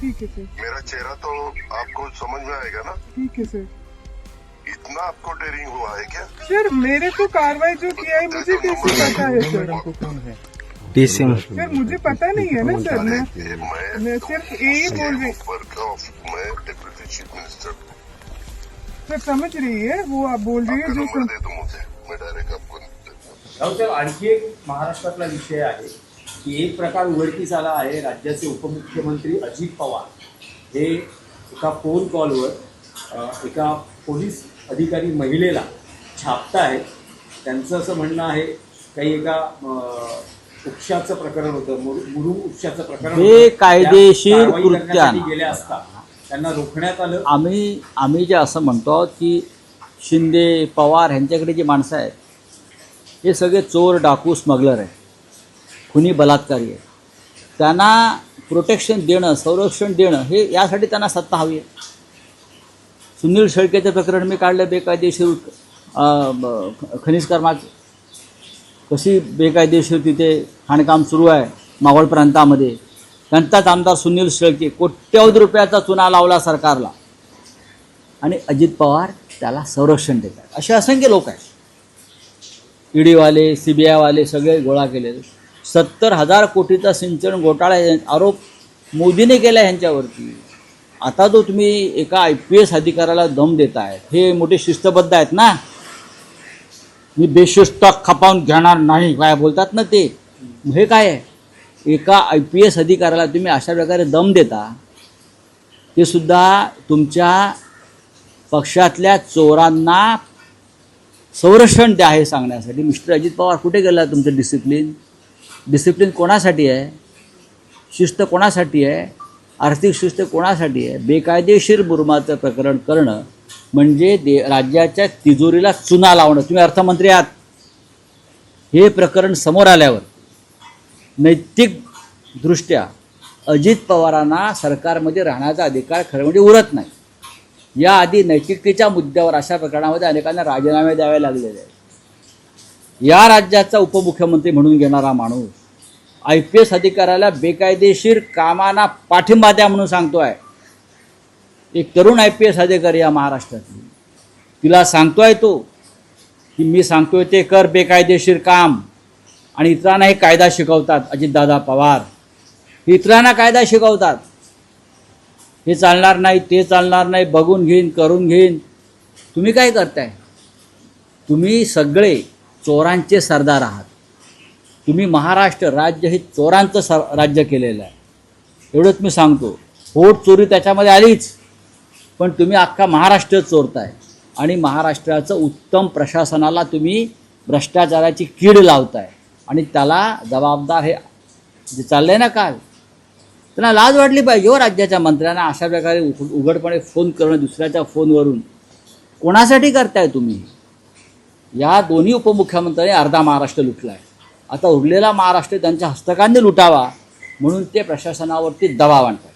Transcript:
ठीक है सर मेरा चेहरा तो आपको समझ में आएगा ना? ठीक है सर इतना आपको डेरिंग हुआ है क्या? सर मेरे को कार्रवाई जो किया है मुझे कैसे पता है सर डी सिंह सर मुझे पता नहीं है ना सर मैं मैं सिर्फ़ यही बोल रही मैं डिप्यूटी चीफ मिनिस्टर सर समझ रही है वो आप बोल रही है जो सम... दे दो मुझे मैं डायरेक्ट आपको साहेब आणखी एक महाराष्ट्रातला विषय आहे. की एक प्रकार उघडकीस आला आहे राज्याचे उपमुख्यमंत्री अजित पवार. हे एका फोन कॉलवर एका पोलीस अधिकारी महिलेला छापतायत त्यांचं असं म्हणणं आहे काही एका उपशाचं प्रकरण होतं मुरु- उपशाचं प्रकरण कृत्यानं. करण्यासाठी गेल्या असता त्यांना रोखण्यात आलं. आम्ही आम्ही जे असं म्हणतो की शिंदे पवार ह्यांच्याकडे जी माणसं आहेत हे सगळे चोर डाकू स्मगलर आहेत. खुनी बलात्कारी आहे. त्यांना प्रोटेक्शन देणं संरक्षण देणं हे यासाठी त्यांना सत्ता हवी आहे. सुनील शेळकेचं प्रकरण मी काढलं बेकायदेशीर खनिज कर्माचं. कशी बेकायदेशीर तिथे खाणकाम सुरू आहे मावळ प्रांतामध्ये. त्यांचाच आमदार सुनील शेळके कोट्यवधी रुपयाचा चुना लावला सरकारला. आणि अजित पवार त्याला संरक्षण देतात. असे असंख्य लोक आहेत. ईडीवाले सी बी आयवाले सगळे गोळा केलेले. सत्तर हजार कोटीचा सिंचन घोटाळा आरोप मोदीने केला ह्यांच्यावरती आता जो तुम्ही एका आय पी एस अधिकाऱ्याला दम देताय. हे मोठे शिस्तबद्ध आहेत ना? मी बेशिस्त खपावून घेणार नाही. काय बोलतात ना ते? हे काय आहे? एका आय पी एस अधिकाऱ्याला तुम्ही अशा प्रकारे दम देता ते सुद्धा तुमच्या पक्षातल्या चोरांना संरक्षण द्या हे सांगण्यासाठी. मिस्टर अजित पवार कुठे गेला तुमचं डिसिप्लिन डिसिप्लिन कोणासाठी आहे? शिस्त कोणासाठी आहे? आर्थिक शिस्त कोणासाठी आहे? बेकायदेशीर बुरमाचं प्रकरण करणं म्हणजे दे राज्याच्या तिजोरीला चुना लावणं. तुम्ही अर्थमंत्री आहात. हे प्रकरण समोर आल्यावर नैतिकदृष्ट्या अजित पवारांना सरकारमध्ये राहण्याचा अधिकार खरं म्हणजे उरत नाही. याआधी नैतिकतेच्या मुद्द्यावर अशा प्रकरणामध्ये अनेकांना राजीनामे द्यावे लागलेले आहेत. या राज्याचा उपमुख्यमंत्री म्हणून घेणारा माणूस आय पी एस अधिकाऱ्याला बेकायदेशीर कामांना पाठिंबा द्या म्हणून सांगतो आहे एक तरुण आय पी एस अधिकारी या महाराष्ट्रातली. तिला सांगतोय तो की मी सांगतोय ते कर बेकायदेशीर काम आणि इतरांना हे कायदा शिकवतात अजितदादा पवार. इतरांना कायदा शिकवतात. हे चालणार नाही ते चालणार नाही बघून घेईन करून घेईन. तुम्ही काय करताय? तुम्ही सगळे चोरांचे सरदार आहात. तुम्ही महाराष्ट्र राज्य हे चोरांचं सर राज्य केलेलं आहे. एवढंच मी सांगतो. पोट चोरी त्याच्यामध्ये आलीच. पण तुम्ही अख्खा महाराष्ट्र चोरताय. आणि महाराष्ट्राचं उत्तम प्रशासनाला तुम्ही भ्रष्टाचाराची कीड लावताय. आणि त्याला जबाबदार हे जे चाललंय ना काल त्यांना लाज वाटली पाहिजे हो राज्याच्या मंत्र्यांना. अशा प्रकारे उघडपणे फोन करणं दुसऱ्याच्या फोनवरून. कोणासाठी करताय तुम्ही? या दोन्ही उपमुख्यमंत्र्यांनी अर्धा महाराष्ट्र लुटला आहे आता उरलेला महाराष्ट्र त्यांच्या हस्तकांनी लुटावा म्हणून ते प्रशासनावरती दबाव आणतात